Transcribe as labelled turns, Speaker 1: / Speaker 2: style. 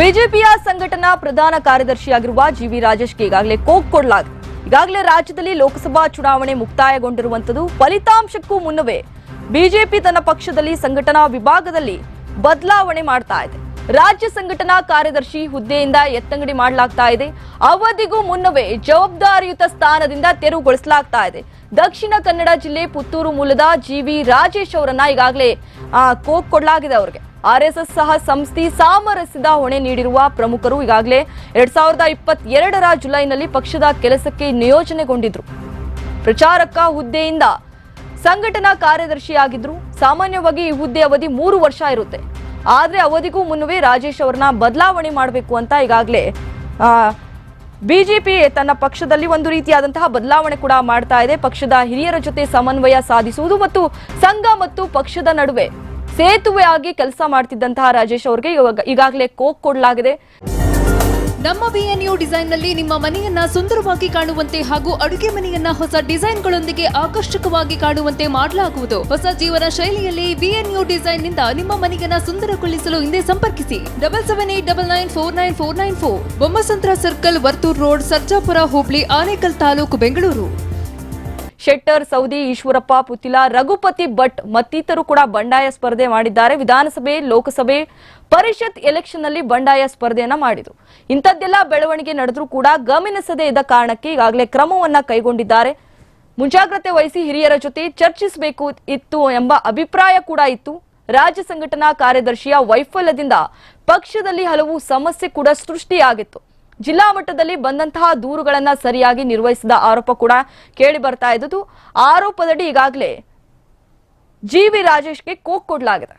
Speaker 1: ಬಿಜೆಪಿಯ ಸಂಘಟನಾ ಪ್ರಧಾನ ಕಾರ್ಯದರ್ಶಿಯಾಗಿರುವ ಜಿವಿ ರಾಜೇಶ್ಗೆ ಈಗಾಗಲೇ ಕೋಕ್ ಕೊಡಲಾಗಿದೆ. ಈಗಾಗಲೇ ರಾಜ್ಯದಲ್ಲಿ ಲೋಕಸಭಾ ಚುನಾವಣೆ ಮುಕ್ತಾಯಗೊಂಡಿರುವಂತದ್ದು ಫಲಿತಾಂಶಕ್ಕೂ ಮುನ್ನವೇ ಬಿಜೆಪಿ ತನ್ನ ಪಕ್ಷದಲ್ಲಿ ಸಂಘಟನಾ ವಿಭಾಗದಲ್ಲಿ ಬದಲಾವಣೆ ಮಾಡ್ತಾ ಇದೆ. ರಾಜ್ಯ ಸಂಘಟನಾ ಕಾರ್ಯದರ್ಶಿ ಹುದ್ದೆಯಿಂದ ಎತ್ತಂಗಡಿ ಮಾಡಲಾಗ್ತಾ ಇದೆ. ಅವಧಿಗೂ ಮುನ್ನವೇ ಜವಾಬ್ದಾರಿಯುತ ಸ್ಥಾನದಿಂದ ತೆರವುಗೊಳಿಸಲಾಗ್ತಾ ಇದೆ. ದಕ್ಷಿಣ ಕನ್ನಡ ಜಿಲ್ಲೆ ಪುತ್ತೂರು ಮೂಲದ ಜಿವಿ ರಾಜೇಶ್ ಅವರನ್ನ ಈಗಾಗಲೇ ಕೋಕ್ ಕೊಡಲಾಗಿದೆ ಅವರಿಗೆ. ಆರ್ಎಸ್ಎಸ್ ಸಹ ಸಂಸ್ಥೆ ಸಾಮರಸ್ಯದ ಹೊಣೆ ನೀಡಿರುವ ಪ್ರಮುಖರು ಈಗಾಗಲೇ ಎರಡ್ ಸಾವಿರದ ಇಪ್ಪತ್ತೆರಡರ ಜುಲೈನಲ್ಲಿ ಪಕ್ಷದ ಕೆಲಸಕ್ಕೆ ನಿಯೋಜನೆಗೊಂಡಿದ್ರು. ಪ್ರಚಾರಕ ಹುದ್ದೆಯಿಂದ ಸಂಘಟನಾ ಕಾರ್ಯದರ್ಶಿಯಾಗಿದ್ರು. ಸಾಮಾನ್ಯವಾಗಿ ಈ ಹುದ್ದೆ ಅವಧಿ ಮೂರು ವರ್ಷ ಇರುತ್ತೆ. ಆದ್ರೆ ಅವಧಿಗೂ ಮುನ್ನವೇ ರಾಜೇಶ್ ಅವರನ್ನ ಬದಲಾವಣೆ ಮಾಡಬೇಕು ಅಂತ ಈಗಾಗಲೇ ಬಿಜೆಪಿ ತನ್ನ ಪಕ್ಷದಲ್ಲಿ ಒಂದು ರೀತಿಯಾದಂತಹ ಬದಲಾವಣೆ ಕೂಡ ಮಾಡ್ತಾ ಇದೆ. ಪಕ್ಷದ ಹಿರಿಯರ ಜೊತೆ ಸಮನ್ವಯ ಸಾಧಿಸುವುದು ಮತ್ತು ಸಂಘ ಮತ್ತು ಪಕ್ಷದ ನಡುವೆ ಸೇತುವೆಯಾಗಿ ಕೆಲಸ ಮಾಡ್ತಿದ್ದಂತಹ ರಾಜೇಶ್ ಅವರಿಗೆ ಇವಾಗ ಈಗಾಗಲೇ ಕೋಕ್ ಕೊಡಲಾಗಿದೆ.
Speaker 2: ನಮ್ಮ ಬಿಎನ್ಯು ಡಿಸೈನ್ನಲ್ಲಿ ನಿಮ್ಮ ಮನೆಯನ್ನ ಸುಂದರವಾಗಿ ಕಾಣುವಂತೆ ಹಾಗೂ ಅಡುಗೆ ಮನೆಯನ್ನ ಹೊಸ ಡಿಸೈನ್ಗಳೊಂದಿಗೆ ಆಕರ್ಷಕವಾಗಿ ಕಾಣುವಂತೆ ಮಾಡಲಾಗುವುದು. ಹೊಸ ಜೀವನ ಶೈಲಿಯಲ್ಲಿ ಬಿಎನ್ಯು ಡಿಸೈನ್ನಿಂದ ನಿಮ್ಮ ಮನೆಯನ್ನ ಸುಂದರಗೊಳಿಸಲು ಹಿಂದೆ ಸಂಪರ್ಕಿಸಿ. Double seven eight double nine four nine four nine four. Bommasandra circle Varthur road, Sarjapur, Hubli, Anekal taluk, Bengaluru.
Speaker 1: Shettar, Savadi, Eshwarappa, Puthila, Raghupathi Bhat ಮತ್ತಿತರು ಕೂಡ ಬಂಡಾಯ ಸ್ಪರ್ಧೆ ಮಾಡಿದ್ದಾರೆ. ವಿಧಾನಸಭೆ, ಲೋಕಸಭೆ, ಪರಿಷತ್ ಎಲೆಕ್ಷನ್ನಲ್ಲಿ ಬಂಡಾಯ ಸ್ಪರ್ಧೆಯನ್ನ ಮಾಡಿದ್ರು. ಇಂಥದ್ದೆಲ್ಲ ಬೆಳವಣಿಗೆ ನಡೆದ್ರೂ ಕೂಡ ಗಮನಿಸದೇ ಇದ್ದ ಕಾರಣಕ್ಕೆ ಈಗಾಗಲೇ ಕ್ರಮವನ್ನ ಕೈಗೊಂಡಿದ್ದಾರೆ. ಮುಂಜಾಗ್ರತೆ ವಹಿಸಿ ಹಿರಿಯರ ಜೊತೆ ಚರ್ಚಿಸಬೇಕು ಇತ್ತು ಎಂಬ ಅಭಿಪ್ರಾಯ ಕೂಡ ಇತ್ತು. ರಾಜ್ಯ ಸಂಘಟನಾ ಕಾರ್ಯದರ್ಶಿಯ ವೈಫಲ್ಯದಿಂದ ಪಕ್ಷದಲ್ಲಿ ಹಲವು ಸಮಸ್ಯೆ ಕೂಡ ಸೃಷ್ಟಿಯಾಗಿತ್ತು. ಜಿಲ್ಲಾ ಮಟ್ಟದಲ್ಲಿ ಬಂದಂತಹ ದೂರುಗಳನ್ನ ಸರಿಯಾಗಿ ನಿರ್ವಹಿಸಿದ ಆರೋಪ ಕೂಡ ಕೇಳಿ ಬರ್ತಾ ಇದ್ದು ಆರೋಪದಡಿ ಈಗಾಗಲೇ ಜಿ ವಿ ರಾಜೇಶ್ಗೆ ಕೋಕ್ ಕೊಡಲಾಗಿದೆ.